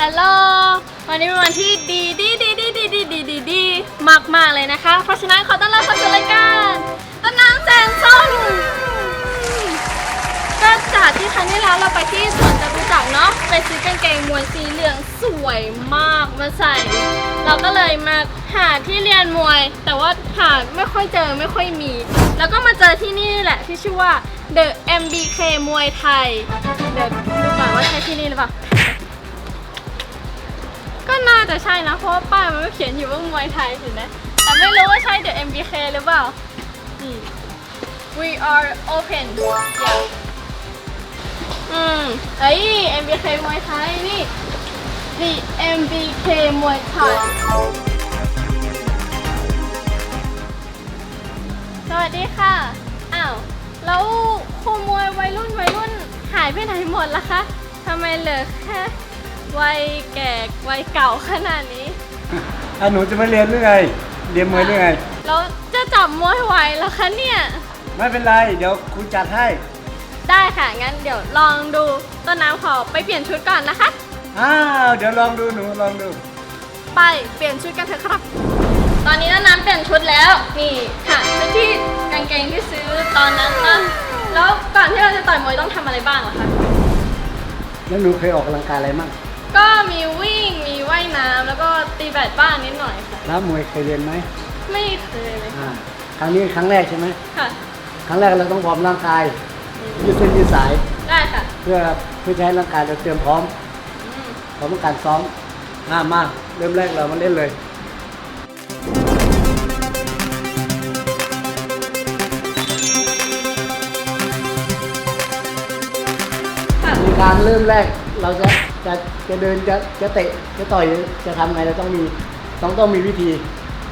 ฮัลโหล วันนี้เป็นวันที่ดีดีดีดีดีดีดีดีดีมากมากเลยนะคะ เพราะฉะนั้นขอต้อนรับเข้าสู่รายการต้นน้ำแสนส้มก็จากที่ครั้งที่แล้วเราไปที่สวนจตุจักรเนาะ ไปซื้อกางเกงมวยสีเหลืองสวยมากมาใส่ เราก็เลยมาหาที่เรียนมวย แต่ว่าหาไม่ค่อยเจอไม่ค่อยมี แล้วก็มาเจอที่นี่แหละที่ชื่อว่า The MBK มวยไทย เดี๋ยวดูก่อนว่าใช่ที่นี่หรือเปล่า ก็น่าจะใช่นะ เพราะว่าป้ายมันก็เขียนอยู่ว่ามวยไทยเห็นไหมแต่ไม่รู้ว่าใช่ The MBK หรือเปล่านี่ We are open yeah อืมเอ้ย MBK มวยไทยนี่ The MBK มวยไทย สวัสดีค่ะ อ้าว แล้วครูมวยวัยรุ่นวัยรุ่นหายไปไหนหมดล่ะคะทำไมเหลือแค่ วัยแก่วัยเก่าขนาดนี้ อะหนูจะมาเรียนหรือไง เรียนมวยหรือไง แล้วจะจับมวยไหวเหรอคะเนี่ย ไม่เป็นไร เดี๋ยวครูจัดให้ ได้ค่ะงั้นเดี๋ยวลองดูต้นน้ำขอไปเปลี่ยนชุดก่อนนะคะ อ้าว เดี๋ยวลองดูหนูลองดู ไปเปลี่ยนชุดกันเถอะครับ ตอนนี้ต้นน้ำเปลี่ยนชุดแล้ว นี่ค่ะชุดที่กางเกงที่ซื้อตอนนั้นนะแล้วก่อนที่เราจะต่อยมวยต้องทำอะไรบ้างเหรอคะ แล้วหนูเคยออกกำลังกายอะไรมั่ง ก็มีวิ่งมีว่ายน้ำแล้วก็ตีแบดบ้างนิดหน่อยค่ะ แล้วมวยเคยเรียนไหมไม่เคยเลยอ่าครั้งนี้ครั้งแรกใช่ไหมค่ะครั้งแรกเราต้องวอร์มร่างกายยืดเส้นยืดสาย ได้ค่ะเพื่อเพื่อจะให้ร่างกายเราเตรียมพร้อมอืมพร้อมกับการซ้อมมามาเริ่มแรกเรามาเล่นเลยค่ะมีการเริ่มแรกเราจะ จะจะเดินจะจะเตะจะต่อยจะทำไงเราต้องมีต้องต้องมีวิธี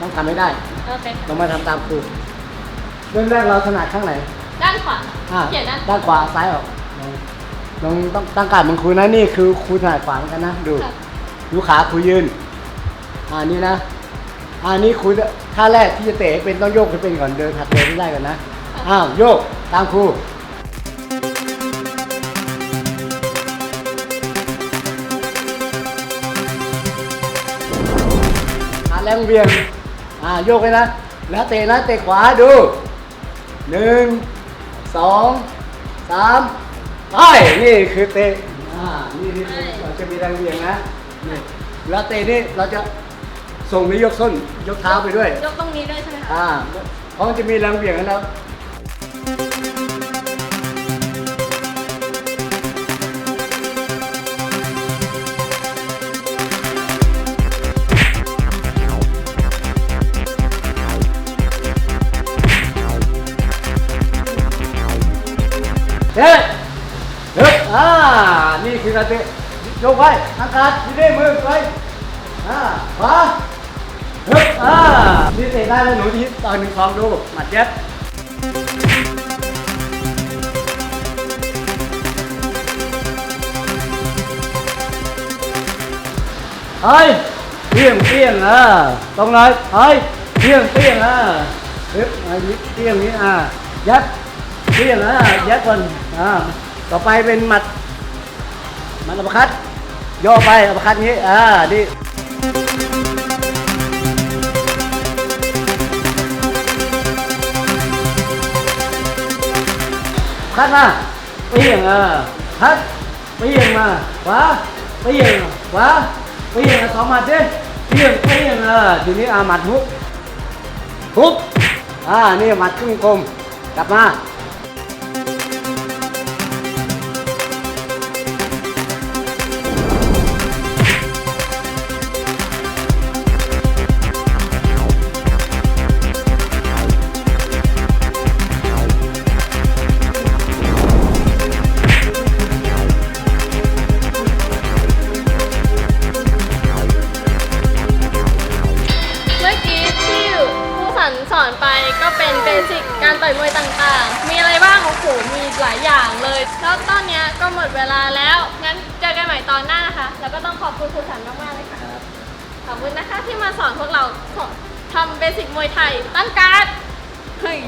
ต้องทำให้ได้โอเคเรามาทำตามครูเริ่มแรกเราถนัดข้างไหนด้านขวาอ่าเขียนด้านด้านขวาซ้ายออกลองลองต้องตั้งการดเหมือนครูนะนี่คือครูถนัดขวาเหมือนกันนะดู ค่ะดูขาครูยืน อ่านี่นะ อ่านี่ครูจะท่าแรกที่จะเตะให้เป็นต้องโยกให้เป็นก่อนเดินหัดเดินให้ได้ก่อนนะ อ้าวโยกตามครู แรงเวียง อ่าโยกไปนะ แล้วเตะนะเตะขวาดูหนึ่งสองสามไปนี่คือเตะอ่านี่นี่คือเราจะมีแรงเวียงนะนี่แล้วเตะนี่เราจะส่งหรือยกส้นยกเท้าไปด้วย ยกตรงนี้ด้วยใช่ไหมคะอ่าเพราะมันจะมีแรงเบี่ยงนะ เฮ้ยเฮ้ยอ่า นี่คือการเตะยกไว้ทางการที่ได้มือไปอ่าขวาฮึบอ่า นี่เตะได้แล้วหนูที่ตอนหนึ่งสองดูหมัดเจ็บเฮ้ยเปี้ยงเปี้ยงอะตรงเลยเฮ้ยเปี้ยงเปี้ยงอะฮึบอะนี้เปี้ยงนี้อะยัดเปี้ยงอะยัดก่อน อ่าต่อไปเป็นหมัดหมัดอัปคัดย่อไปอัปคัดนี้อ่าดิพัดมาเปี้ยงอะพัดเปี้ยงมาขวาเปี้ยงขวาเปี้ยงอะสองหมัดดิเปี้ยงเปี้ยงอะทีนี้อะหมัดฮุบฮุบอ่านี่หมัดครึ่งกลมกลับมา สิกการต่อยมวยต่างๆ มีอะไรบ้างโอ้โหมีหลายอย่างเลย แล้วตอนเนี้ยก็หมดเวลาแล้ว งั้นเจอกันใหม่ตอนหน้านะคะ แล้วก็ต้องขอบคุณครูสันมากๆเลยค่ะ ขอบคุณนะคะที่มาสอนพวกเราทำเบสิกมวยไทยตั้งการ์ดเฮ้ย